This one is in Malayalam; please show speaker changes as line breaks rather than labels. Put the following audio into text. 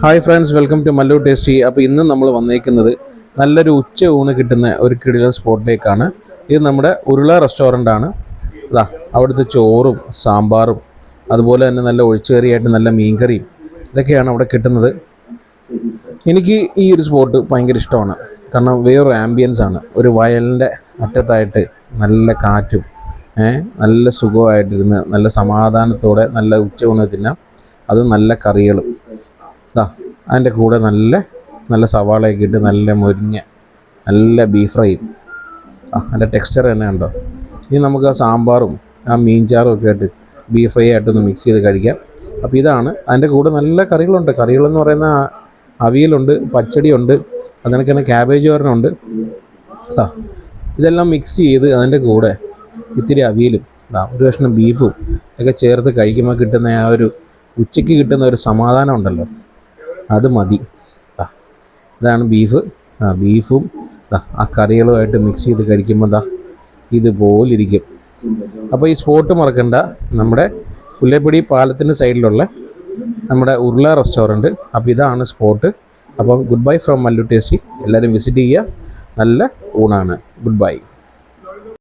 Hi friends welcome to Mallu tasty. അപ്പോൾ ഇന്ന് നമ്മൾ വന്നേക്കുന്നത് നല്ലൊരു ഉച്ച ഊണ് കിട്ടുന്ന ഒരു കിടിലൻ സ്പോട്ടിലേക്കാണ്. ഇത് നമ്മുടെ ഉരുള റെസ്റ്റോറന്റ് ആണ്. അതാ അവിടുത്തെ ചോറും സാമ്പാറും അതുപോലെ തന്നെ നല്ല ഒഴിച്ചുകറിയായിട്ട് നല്ല മീൻകറിയും ഇതൊക്കെയാണ് അവിടെ കിട്ടുന്നത്. എനിക്ക് ഈ ഒരു സ്പോട്ട് ഭയങ്കര ഇഷ്ടമാണ്. കാരണം വേറൊരു ആംബിയൻസ് ആണ്. ഒരു വയലിന്റെ അറ്റത്തായിട്ട് നല്ല കാറ്റും നല്ല സുഖമായിട്ടിരുന്ന് നല്ല സമാധാനത്തോടെ നല്ല ഉച്ച ഊണ് തിന്നാം. അതും നല്ല കറികളും. ഇതാ അതിന്റെ കൂടെ നല്ല നല്ല സവാളയൊക്കെ ഇട്ട് നല്ല മുരിഞ്ഞ നല്ല ബീഫ് ഫ്രൈയും ആ അതിന്റെ ടെക്സ്ചർ തന്നെ ഉണ്ടോ ഇനി നമുക്ക് ആ സാമ്പാറും ആ മീൻചാറും ഒക്കെ ആയിട്ട് ബീഫ് ഫ്രൈ ആയിട്ടൊന്ന് മിക്സ് ചെയ്ത് കഴിക്കാം. അപ്പോൾ ഇതാണ് അതിന്റെ കൂടെ നല്ല കറികളുണ്ട്. കറികളെന്ന് പറയുന്ന അവിയലുണ്ട് പച്ചടിയുണ്ട് അതിനൊക്കെ തന്നെ ക്യാബേജ് വരണുണ്ട് ആ ഇതെല്ലാം മിക്സ് ചെയ്ത് അതിന്റെ കൂടെ ഇത്തിരി അവിയലും ആ ഒരു കഷ്ണം ബീഫും ഒക്കെ ചേർത്ത് കഴിക്കുമ്പോൾ കിട്ടുന്ന ആ ഒരു ഉച്ചയ്ക്ക് കിട്ടുന്ന ഒരു സമാധാനം ഉണ്ടല്ലോ. അത് മതി. ഇതാണ് ബീഫ്. ആ ബീഫും ആ കറികളുമായിട്ട് മിക്സ് ചെയ്ത് കഴിക്കുമ്പോൾ ദാ ഇതുപോലിരിക്കും. അപ്പോൾ ഈ സ്പോട്ട് മറക്കണ്ട. നമ്മുടെ പുല്ലേപ്പടി പാലത്തിന്റെ സൈഡിലുള്ള നമ്മുടെ ഉരുള റെസ്റ്റോറന്റ് അപ്പോൾ ഇതാണ് spot appam good bye from Mallu tasty. എല്ലാവരും വിസിറ്റ് ചെയ്യുക. നല്ല ഊണാണ്. Good bye